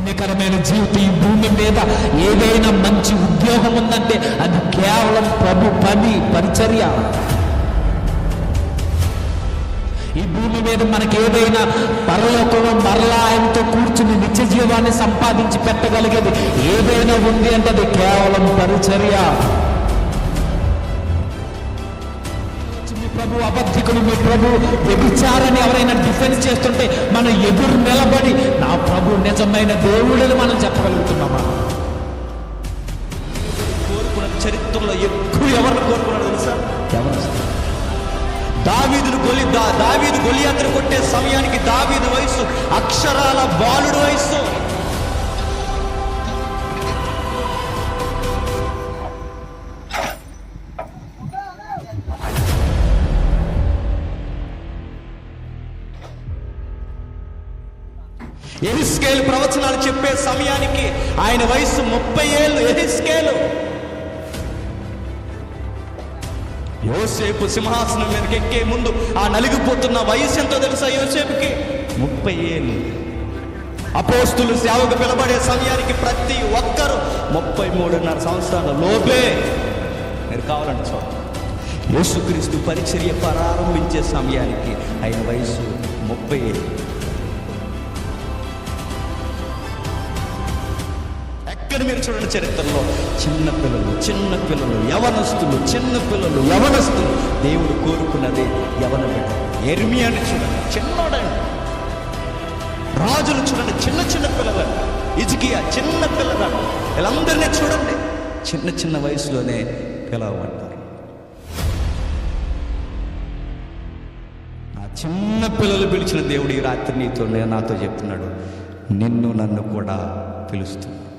ధన్యకరమైన జీవితం ఈ భూమి మీద ఏదైనా మంచి ఉద్యోగం ఉందంటే అది కేవలం ప్రభు పని పరిచర్య. ఈ భూమి మీద మనకి ఏదైనా పరలోకంలో మరలా ఆయనతో కూర్చుని నిత్య జీవాన్ని సంపాదించి పెట్టగలిగేది ఏదైనా ఉంది అంటే అది కేవలం పరిచర్య. ప్రభు అబద్ధికుడు మీ ప్రభు వ్యభిచారాన్ని ఎవరైనా డిఫెన్స్ చేస్తుంటే మనం ఎదురు నిలబడి నా నిజమైన దేవుడని మనం చెప్పగలుగుతున్నామా? కోరుకున్న చరిత్రలో ఎక్కువ ఎవరిని కోరుకున్నాడు తెలుసా? ఎవరు? దావీదును గొలి దావీదు గొలియాత్ర కొట్టే సమయానికి దావీదు వయసు అక్షరాల బాలుడు వయసు ఎహిస్కేలు ప్రవచనాలు చెప్పే సమయానికి ఆయన వయసు ముప్పై ఏళ్ళు ఎహిస్కేలు. యోసేపు సింహాసనం మీదకి ఎక్కే ముందు ఆ నలిగిపోతున్న వయసు ఎంతో తెలుసా యోసేపుకి? ముప్పై ఏళ్ళు. అపోస్తులు సేవకు పిలబడే సమయానికి ప్రతి ఒక్కరు ముప్పై మూడున్నర సంవత్సరాల లోపే మీరు కావాలంటే చూడండి. యేసుక్రీస్తు పరిచర్య ప్రారంభించే సమయానికి ఆయన వయసు ముప్పై ఏళ్ళు. ఎక్కడ మీరు చూడండి చరిత్రలో. చిన్న పిల్లలు చిన్న పిల్లలు యవనస్తులు చిన్న పిల్లలు యవనస్తులు. దేవుడు కోరుకున్నది యవన బిడ్డ. ఎర్మియాని చూడండి చిన్నోడండి. రాజులు చూడండి చిన్న చిన్న పిల్లలు ఇజకియా చిన్న పిల్లల వీళ్ళందరినీ చూడండి. చిన్న చిన్న వయసులోనే పిలవంటారు ఆ చిన్న పిల్లలు పిలిచిన దేవుడు ఈ రాత్రి నీతో నాతో చెప్తున్నాడు. నిన్ను నన్ను కూడా పిలుస్తున్నాడు